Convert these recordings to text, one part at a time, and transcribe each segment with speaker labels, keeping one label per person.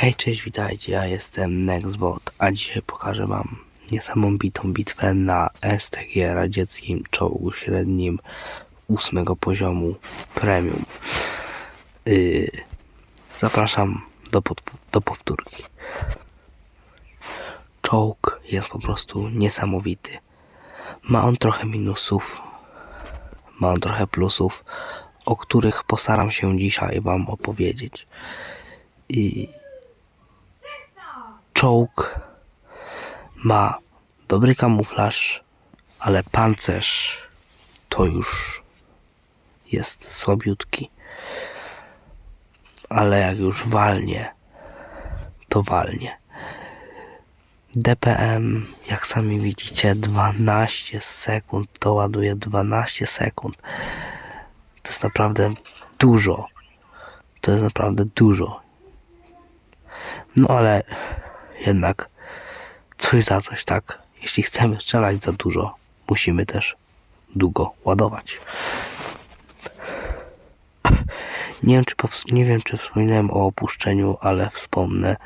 Speaker 1: Hej, cześć, witajcie, ja jestem NextBot, a dzisiaj pokażę wam niesamowitą bitwę na STG radzieckim czołgu średnim ósmego poziomu premium. Yy, zapraszam do, do powtórki. Czołg jest po prostu niesamowity. Ma on trochę minusów, ma on trochę plusów, o których postaram się dzisiaj wam opowiedzieć. I czołg ma dobry kamuflaż, ale pancerz to już jest słabiutki. Ale jak już walnie, to walnie. DPM, jak sami widzicie, 12 sekund, to ładuje 12 sekund. To jest naprawdę dużo. To jest naprawdę dużo. No ale jednak coś za coś, tak? Jeśli chcemy strzelać za dużo, musimy też długo ładować. Nie wiem, czy, nie wiem, czy wspominałem o opuszczeniu, ale wspomnę.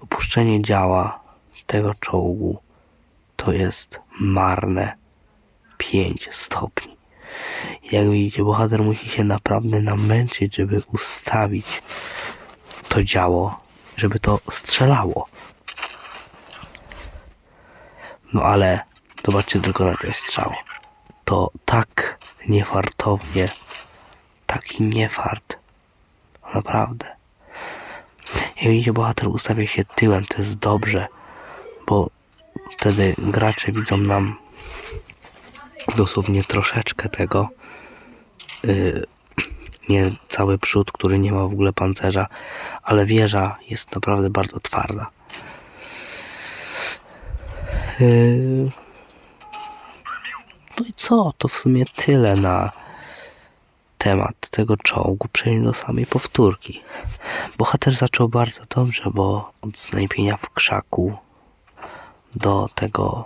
Speaker 1: Opuszczenie działa tego czołgu to jest marne 5 stopni. Jak widzicie, bohater musi się naprawdę namęczyć, żeby ustawić to działo, żeby to strzelało. No ale zobaczcie tylko na ten strzał. To tak niefartownie, taki niefart. Naprawdę. Jak widzicie, bohater ustawia się tyłem, to jest dobrze, bo wtedy gracze widzą nam dosłownie troszeczkę tego. Yy, nie cały przód, który nie ma w ogóle pancerza, ale wieża jest naprawdę bardzo twarda. Yy, No i co? To w sumie tyle na temat tego czołgu. Przejdźmy do samej powtórki. Bohater zaczął bardzo dobrze, bo od snajpienia w krzaku do tego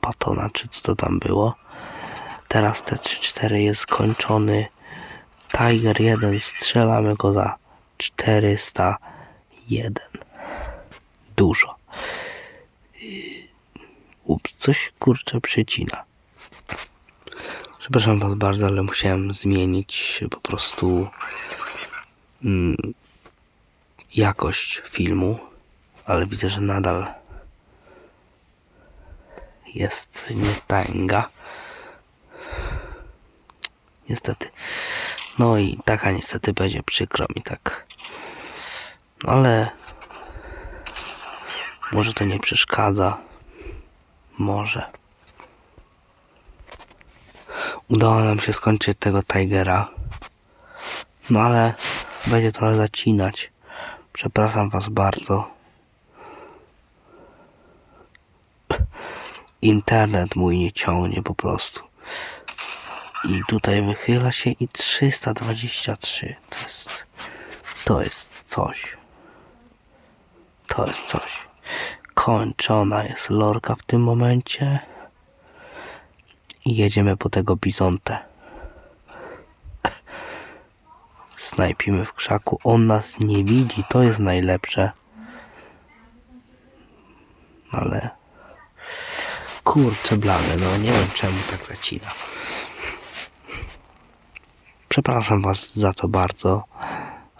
Speaker 1: patona, czy co to tam było. Teraz T3-4 jest skończony. Tiger 1 strzelamy go za 401. Dużo. Yy, Ups, coś kurczę przycina. Przepraszam was bardzo, ale musiałem zmienić po prostu mm, jakość filmu, ale widzę, że nadal jest nie tęga. Niestety. No i taka niestety będzie przykro mi tak. No ale może to nie przeszkadza. Może. Udało nam się skończyć tego Tigera. No ale będzie trochę zacinać. Przepraszam was bardzo. Internet mój nie ciągnie po prostu. I tutaj wychyla się i 323. To jest. To jest coś. To jest coś. Kończona jest lorka w tym momencie. I jedziemy po tego bizontę. Snajpimy w krzaku. On nas nie widzi. To jest najlepsze. Ale. Kurczę blady, no nie wiem czemu tak zacina. Przepraszam was za to bardzo,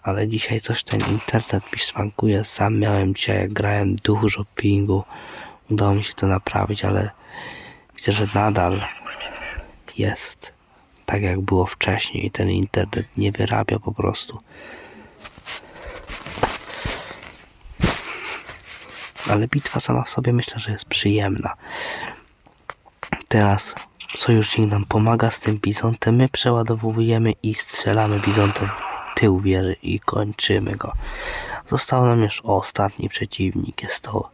Speaker 1: ale dzisiaj coś ten internet mi szwankuje. Sam miałem dzisiaj, jak grałem dużo pingu. Udało mi się to naprawić, ale widzę, że nadal jest tak jak było wcześniej. Ten internet nie wyrabia po prostu. Ale bitwa sama w sobie myślę, że jest przyjemna. Teraz sojusznik nam pomaga z tym bizontem. My przeładowujemy i strzelamy bizontem w tył wieży i kończymy go. Został nam już ostatni przeciwnik. Jest to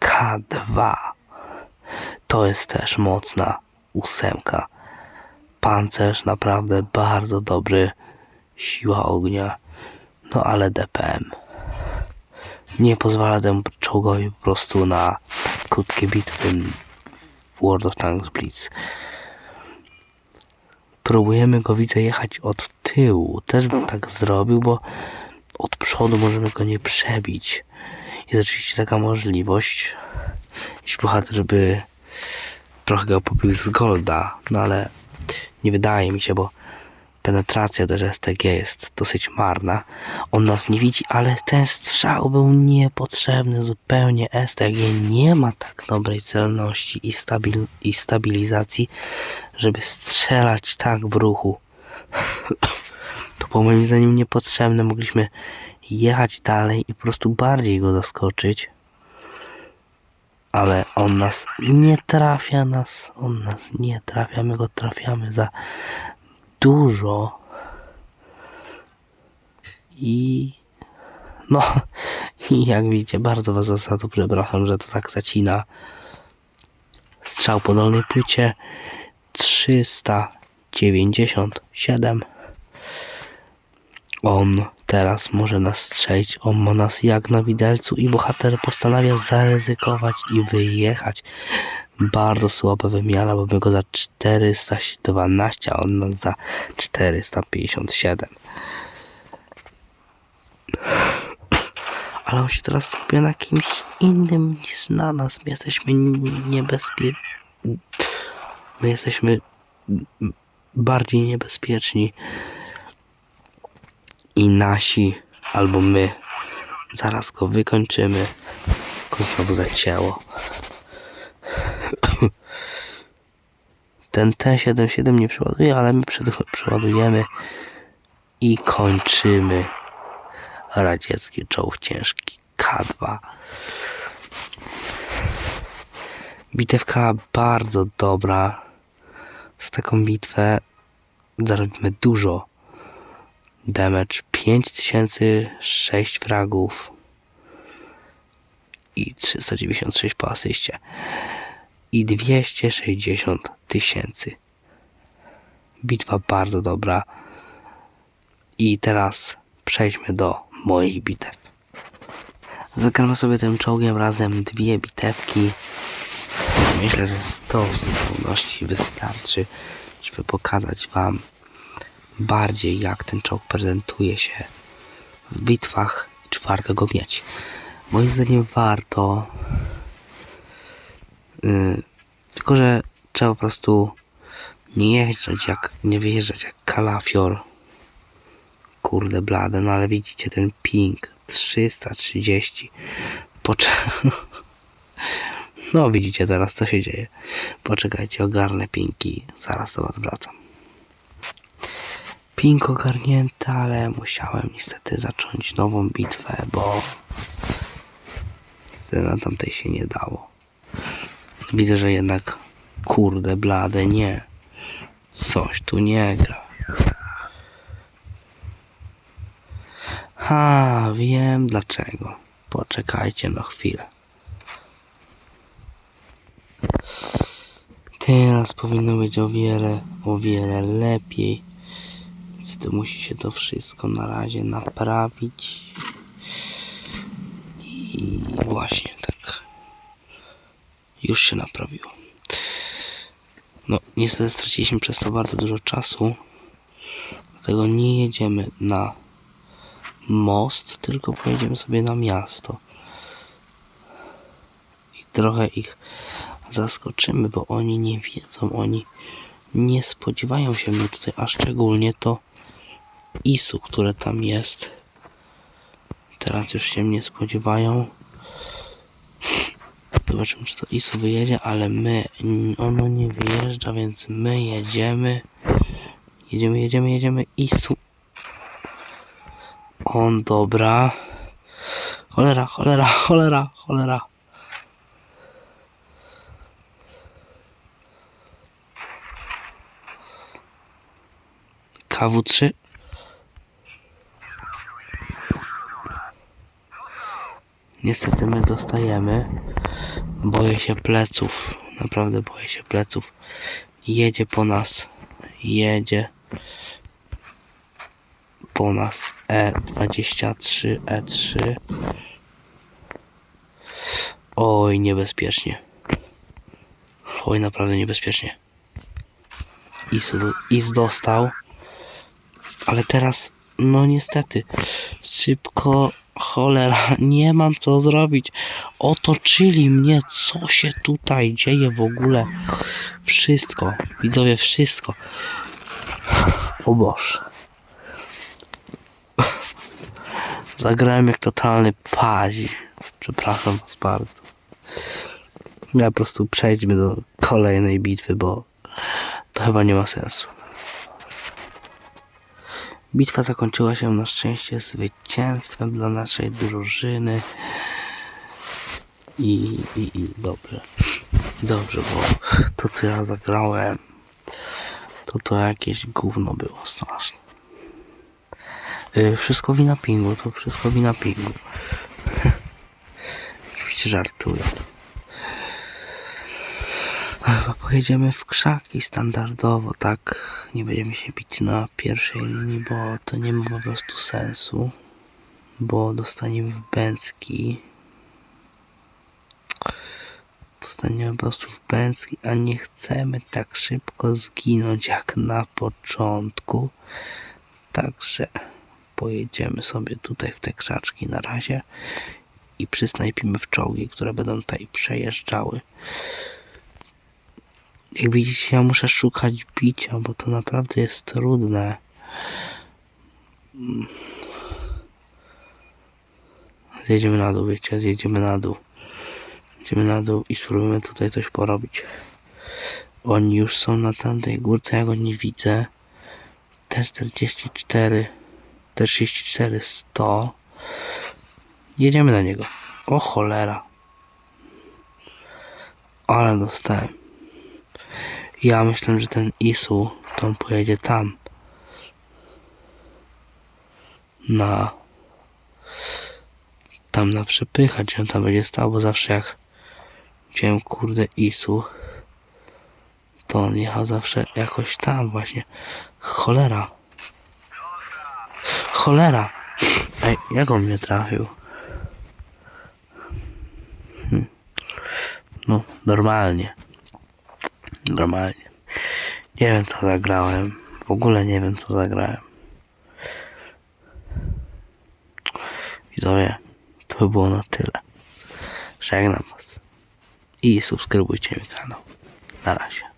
Speaker 1: K2. To jest też mocna ósemka. Pancerz naprawdę bardzo dobry. Siła ognia. No ale DPM nie pozwala temu czołgowi po prostu na krótkie bitwy World of Tanks Blitz. Próbujemy go widzę jechać od tyłu. Też bym tak zrobił, bo od przodu możemy go nie przebić. Jest oczywiście taka możliwość, jeśli bohater by trochę go pobił z golda, no ale nie wydaje mi się, bo penetracja też STG jest dosyć marna. On nas nie widzi, ale ten strzał był niepotrzebny zupełnie. STG nie ma tak dobrej celności i, stabil i stabilizacji, żeby strzelać tak w ruchu. to było moim zdaniem niepotrzebne. Mogliśmy jechać dalej i po prostu bardziej go zaskoczyć. Ale on nas nie trafia nas, on nas nie trafia, my go trafiamy za dużo. I no, i jak widzicie, bardzo was za to przepraszam, że to tak zacina. Strzał po dolnej płycie 397. On teraz może nas strzelić, on ma nas jak na widelcu i bohater postanawia zaryzykować i wyjechać. Bardzo słaba wymiana, bo my go za 412, a on nas za 457. Ale on się teraz skupia na kimś innym niż na nas. My jesteśmy niebezpieczni. My jesteśmy bardziej niebezpieczni i nasi, albo my zaraz go wykończymy. Go znowu zacięło. Ten T77 nie przeładuje, ale my przeładujemy i kończymy radziecki czołg ciężki K2. Bitewka bardzo dobra. Z taką bitwę zarobimy dużo damage 5006 fragów i 396 po asyście i 260 tysięcy. Bitwa bardzo dobra. I teraz przejdźmy do moich bitew. Zagramy sobie tym czołgiem razem dwie bitewki. Myślę, że to w zupełności wystarczy, żeby pokazać Wam bardziej jak ten czołg prezentuje się w bitwach i czy warto go mieć. Moim zdaniem warto. Yy, tylko, że trzeba po prostu nie jeżdżać jak, nie wyjeżdżać jak kalafior. Kurde blade, no ale widzicie ten ping 330. Poczę... No widzicie teraz co się dzieje. Poczekajcie, ogarnę pinki. Zaraz do was wracam. Ping ogarnięty, ale musiałem niestety zacząć nową bitwę, bo na tamtej się nie dało. Widzę, że jednak kurde blade nie. Coś tu nie gra. Ha, wiem dlaczego. Poczekajcie na chwilę. Teraz powinno być o wiele, o wiele lepiej. Niestety musi się to wszystko na razie naprawić. I właśnie. Już się naprawiło. No, niestety straciliśmy przez to bardzo dużo czasu. Dlatego nie jedziemy na most, tylko pojedziemy sobie na miasto. I trochę ich zaskoczymy, bo oni nie wiedzą, oni nie spodziewają się mnie tutaj, a szczególnie to Isu, które tam jest. Teraz już się mnie spodziewają. Zobaczymy, czy to Isu wyjedzie, ale my, ono nie wyjeżdża, więc my jedziemy. Jedziemy, jedziemy, jedziemy. Isu. On, dobra. Cholera, cholera, cholera, cholera. KW3. Niestety my dostajemy. Boję się pleców. Naprawdę boję się pleców. Jedzie po nas. Jedzie po nas E E23, E3. Oj, niebezpiecznie. Oj, naprawdę niebezpiecznie. Is, Is dostał. Ale teraz No niestety. Szybko, cholera, nie mam co zrobić. Otoczyli mnie, co się tutaj dzieje w ogóle. Wszystko, widzowie, wszystko. O Boże. Zagrałem jak totalny pazi. Przepraszam was bardzo. Ja po prostu przejdźmy do kolejnej bitwy, bo to chyba nie ma sensu. Bitwa zakończyła się na szczęście zwycięstwem dla naszej drużyny. I, i, i dobrze. Dobrze, bo to co ja zagrałem, to to jakieś gówno było straszne. Y, Wszystko wina pingu, to wszystko wina pingu. Oczywiście żartuję. Pojedziemy w krzaki standardowo, tak? Nie będziemy się bić na pierwszej linii, bo to nie ma po prostu sensu. Bo dostaniemy w bęcki. Dostaniemy po prostu w bęcki, a nie chcemy tak szybko zginąć jak na początku. Także pojedziemy sobie tutaj w te krzaczki na razie i przysnajpimy w czołgi, które będą tutaj przejeżdżały. Jak widzicie, ja muszę szukać bicia, bo to naprawdę jest trudne. Mm. Zjedziemy na dół, wiecie, zjedziemy na dół. Zjedziemy na dół i spróbujemy tutaj coś porobić. Oni już są na tamtej górce, ja go nie widzę. T44, T34, 100. Jedziemy na niego. O cholera. Ale dostałem. Ja myślę, że ten Isu to on pojedzie tam. Na. Tam na przepychać, on tam będzie stał, bo zawsze jak wziąłem kurde Isu, to on jechał zawsze jakoś tam właśnie. Cholera. Cholera. Ej, jak on mnie trafił? Hm. No, normalnie. Normalnie. Nie wiem co zagrałem. W ogóle nie wiem co zagrałem. Widzowie, to by było na tyle. Żegnam was. I subskrybujcie mi kanał. Na razie.